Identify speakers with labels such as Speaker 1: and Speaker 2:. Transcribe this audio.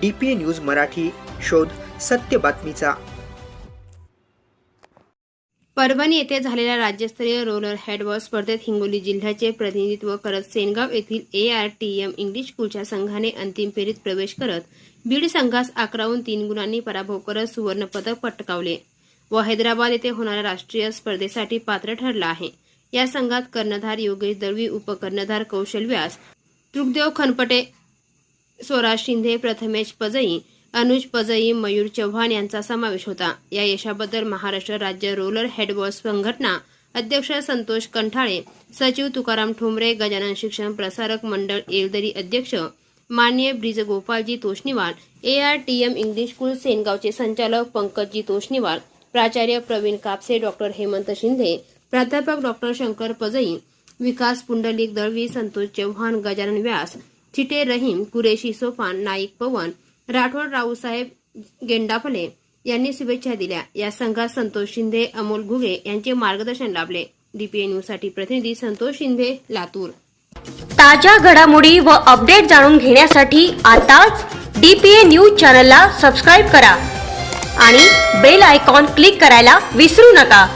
Speaker 1: D P news Marathi शोध सत्य बातमीचा.
Speaker 2: परभणी येथे झालेल्या राज्यस्तरीय रोलर हेडबॉल स्पर्धेत हिंगोली जिल्ह्याचे प्रतिनिधित्व करत सेनगाव येथील A R T M English स्कूलच्या संघाने अंतिम फेरीत प्रवेश करत बीड संघास अकराहून तीन गुणांनी पराभव करत सुवर्णपदक पटकावले. व हैदराबाद येथे होणाऱ्या राष्ट्रीय स्पर्धेसाठी पात्र ठरला आहे. या संघात कर्णधार योगेश दळवी उपकर्णधार कौशल व्यास तृगदेव खनपटे स्वराज शिंदे प्रथमेश पजई अनुज पजई मयूर चव्हाण यांचा समावेश होता. या यशाबद्दल महाराष्ट्र राज्य रोलर हेडबॉल संघटना अध्यक्ष संतोष कंठाळे सचिव तुकाराम ठोंबरे गजानन शिक्षण प्रसारक मंडळ येलदरी अध्यक्ष मान्य Brij Gopalji Toshniwal A R T M English school सेनगावचे संचालक पंकजजी तोष्णीवाल प्राचार्य प्रवीण कापसे डॉक्टर हेमंत शिंदे प्राध्यापक डॉक्टर शंकर पजई विकास पुंडलिक दळवी संतोष चव्हाण गजानन व्यास चिटे रहीम कुरेशी सोपान नाईक पवन राठोड रावसाहेब गेंडाफले यांनी शुभेच्छा दिल्या. या संघात संतोष शिंदे अमोल घुगे यांचे मार्गदर्शन लाभले. डीपीए न्यूजसाठी प्रतिनिधी संतोष शिंदे लातूर.
Speaker 3: ताज्या घडामोडी व अपडेट जाणून घेण्यासाठी आताच डीपीए न्यूज चॅनलला सबस्क्राईब करा आणि बेल आयकॉन क्लिक करायला विसरू नका.